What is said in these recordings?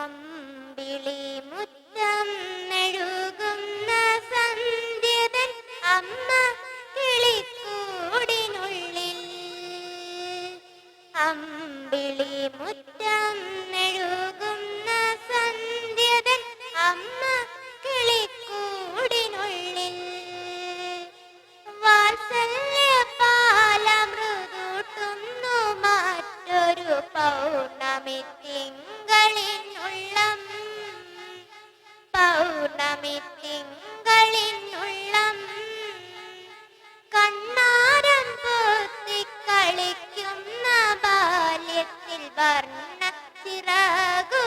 അമ്പിളി മുറ്റം നഴുകുന്ന സന്ധ്യതൻ അമ്മ കിളിക്കൂടിനുള്ളിൽ. അമ്പിളി മുറ്റം പൗർണമി തിങ്കളിനുള്ളം പൗർണമി തിങ്കളിനുള്ളം കണ്ണാരം പൂത്തി കളിക്കുന്ന ബാല്യത്തിൽ വർണ ചിറകുകളേറി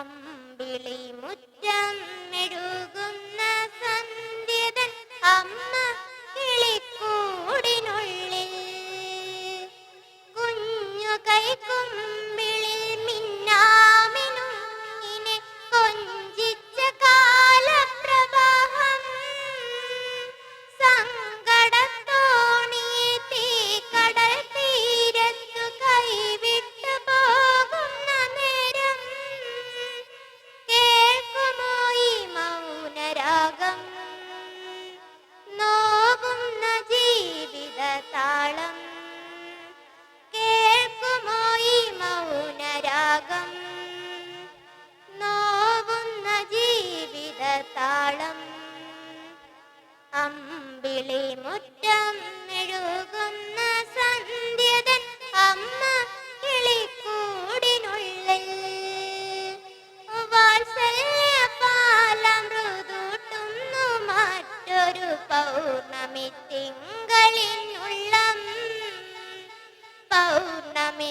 അമ്പിളി മുറ്റം അമ്പിളി മുറ്റം മെഴുകുന്ന സന്ധ്യതൻ അമ്മ കിളിക്കൂടിനുള്ളിൽ. വാത്സല്യപാലമൃദൂട്ടുന്നു മറ്റൊരു പൗർണമി തിങ്കളിനുള്ളം. പൗർണമി